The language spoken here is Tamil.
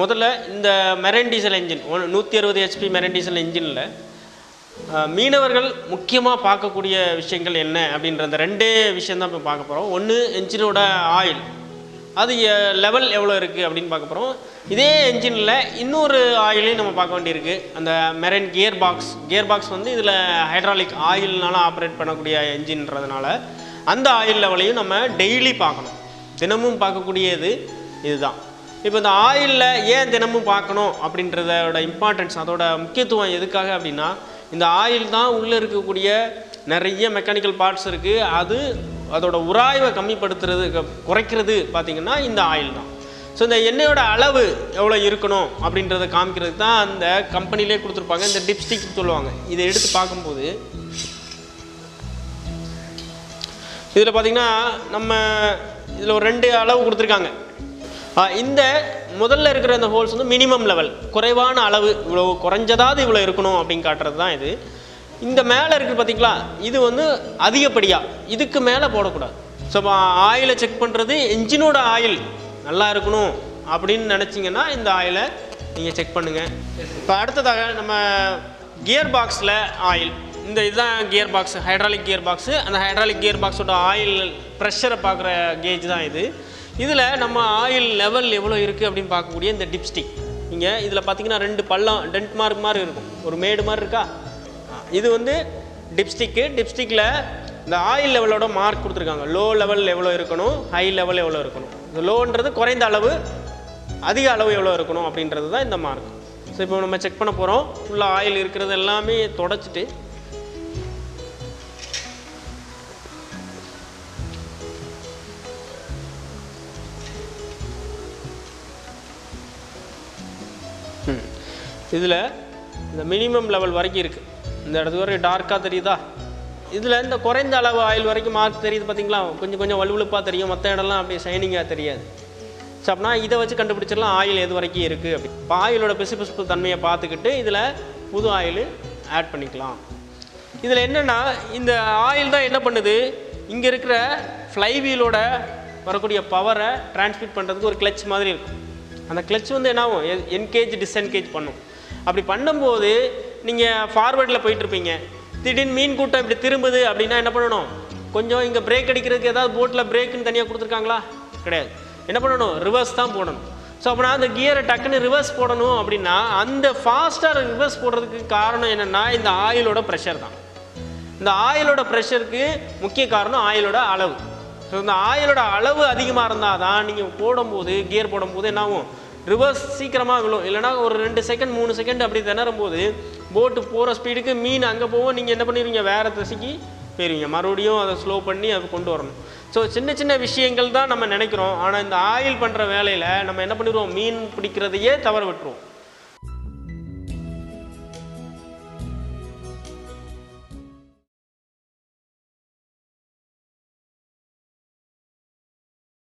முதல்ல இந்த மெரைன் டீசல் என்ஜின் ஒன் நூற்றி அறுபது ஹெச்பி மெரைன் டீசல் என்ஜினில் மீனவர்கள் முக்கியமாக பார்க்கக்கூடிய விஷயங்கள் என்ன அப்படின்ற அந்த ரெண்டே விஷயந்தான் இப்போ பார்க்க போகிறோம் ஒன்று என்ஜினோட ஆயில் அது லெவல் எவ்வளோ இருக்குது அப்படின்னு பார்க்க போகிறோம் இதே என்ஜினில் இன்னொரு ஆயிலையும் நம்ம பார்க்க வேண்டியிருக்கு. அந்த marine gear box gear box வந்து இதில் ஹைட்ராலிக் ஆயில்னால ஆப்ரேட் பண்ணக்கூடிய என்ஜின்றதுனால அந்த ஆயில் லெவலையும் நம்ம டெய்லி பார்க்கணும். தினமும் பார்க்கக்கூடியது இதுதான். இப்போ இந்த ஆயிலில் ஏன் தினமும் பார்க்கணும் அப்படின்றதோட இம்பார்ட்டன்ஸ் அதோட முக்கியத்துவம் எதுக்காக அப்படின்னா இந்த ஆயில் தான் உள்ளே இருக்கக்கூடிய நிறைய மெக்கானிக்கல் பார்ட்ஸ் இருக்குது அது அதோட உராய்வை கம்மிப்படுத்துறது க- குறைக்கிறது பார்த்திங்கன்னா இந்த ஆயில் தான். ஸோ இந்த எண்ணெயோட அளவு எவ்வளோ இருக்கணும் அப்படின்றத காமிக்கிறதுக்கு தான் அந்த கம்பெனிலே கொடுத்துருப்பாங்க. இந்த டிப்ஸ்டிக் சொல்லுவாங்க. இதை எடுத்து பார்க்கும்போது இதில் பார்த்தீங்கன்னா நம்ம இதில் ஒரு ரெண்டு அளவு கொடுத்துருக்காங்க. இந்த முதல்ல இருக்கிற இந்த ஹோல்ஸ் வந்து மினிமம் லெவல் குறைவான அளவு இவ்வளோ குறைஞ்சதாவது இவ்வளோ இருக்கணும் அப்படின்னு காட்டுறது தான் இது. இந்த மேலே இருக்குது பார்த்தீங்களா இது வந்து அதிகப்படியாக இதுக்கு மேலே போடக்கூடாது. ஸோ ஆயிலை செக் பண்ணுறது என்ஜினோட ஆயில் நல்லா இருக்கணும் அப்படின்னு நினச்சிங்கன்னா இந்த ஆயிலை நீங்கள் செக் பண்ணுங்கள் இப்போ அடுத்ததாக நம்ம கியர் பாக்ஸில் ஆயில் இந்த இதுதான் gear box hydraulic gear box அந்த ஹைட்ராலிக் கியர் பாக்ஸோட ஆயில் ப்ரெஷரை பார்க்குற கேஜ் தான் இது. இதில் நம்ம ஆயில் லெவல் எவ்வளோ இருக்குது அப்படின்னு பார்க்கக்கூடிய இந்த டிப்ஸ்டிக் இங்கே இதில் பார்த்தீங்கன்னா ரெண்டு பள்ளம் டென்ட் மார்க் மாதிரி இருக்கும். ஒரு மேடு மாதிரி இருக்கா? இது வந்து டிப்ஸ்டிக்கு டிப்ஸ்டிக்கில் இந்த ஆயில் லெவலோட மார்க் கொடுத்துருக்காங்க. லோ லெவல் எவ்வளோ இருக்கணும்? ஹை லெவல் எவ்வளோ இருக்கணும்? இந்த லோன்றது குறைந்த அளவு அதிக அளவு எவ்வளோ இருக்கணும் அப்படின்றது தான் இந்த மார்க் ஸோ இப்போ நம்ம செக் பண்ண போகிறோம் ஃபுல்லாக ஆயில் இருக்கிறது எல்லாமே தொடச்சிட்டு இதில் இந்த மினிமம் லெவல் வரைக்கும் இருக்குது இந்த இடத்து வரைக்கும் டார்க்காக தெரியுதா? இதில் இந்த குறைந்த அளவு ஆயில் வரைக்கும் மார்க் தெரியுது பார்த்தீங்களா கொஞ்சம் கொஞ்சம் வலுவழுப்பாக தெரியும். மற்ற இடம்லாம் அப்படியே ஷைனிங்காக தெரியாது. ஸோ அப்படின்னா இதை வச்சு கண்டுபிடிச்சிடலாம் ஆயில் எது வரைக்கும் இருக்குது அப்படி இப்போ ஆயிலோட பிசுபிசுப்பு தன்மையை பார்த்துக்கிட்டு இதில் புது ஆயில் ஆட் பண்ணிக்கலாம். இதில் என்னென்னா இந்த ஆயில் தான் என்ன பண்ணுது? இங்கே இருக்கிற ஃப்ளைவீலோட வரக்கூடிய பவரை டிரான்ஸ்மிட் பண்ணுறதுக்கு ஒரு கிளச் மாதிரி இருக்கும். அந்த கிளச் வந்து என்ன ஆகும் என்கேஜ் டிஸ்என்கேஜ் பண்ணும். அப்படி பண்ணும்போது நீங்கள் ஃபார்வேர்டில் போயிட்டுருப்பீங்க திடீர்னு மீன் கூட்டம் இப்படி திரும்புது அப்படின்னா என்ன பண்ணணும்? கொஞ்சம் இங்கே பிரேக் அடிக்கிறதுக்கு ஏதாவது போட்டில் பிரேக்குன்னு தனியாக கொடுத்துருக்காங்களா? கிடையாது. என்ன பண்ணணும்? ரிவர்ஸ் தான் போடணும். ஸோ அப்படின்னா அந்த கியரை டக்குன்னு ரிவர்ஸ் போடணும் அப்படின்னா அந்த ஃபாஸ்ட்டாக ரிவர்ஸ் போடுறதுக்கு காரணம் என்னென்னா இந்த ஆயிலோட ப்ரெஷர் தான். இந்த ஆயிலோட ப்ரெஷருக்கு முக்கிய காரணம் ஆயிலோட அளவு. ஸோ இந்த ஆயிலோட அளவு அதிகமாக இருந்தால் தான் நீங்கள் போடும்போது கியர் போடும்போது என்ன ஆகும்? ரிவர்ஸ் சீக்கிரமாக விழும். இல்லைனா ஒரு ரெண்டு செகண்ட் மூணு செகண்ட் அப்படி திணறும் போது போட்டு போகிற ஸ்பீடுக்கு மீன் அங்கே போவோம் நீங்கள் என்ன பண்ணிடுவீங்க வேறு திசைக்கு போயிருவீங்க. மறுபடியும் அதை ஸ்லோ பண்ணி அதை கொண்டு வரணும். ஸோ சின்ன சின்ன விஷயங்கள் தான் நம்ம நினைக்கிறோம். ஆனால் இந்த ஆயில் பண்ணுற வேலையில் நம்ம என்ன பண்ணிடுவோம்? மீன் பிடிக்கிறதையே தவற விட்டுருவோம்.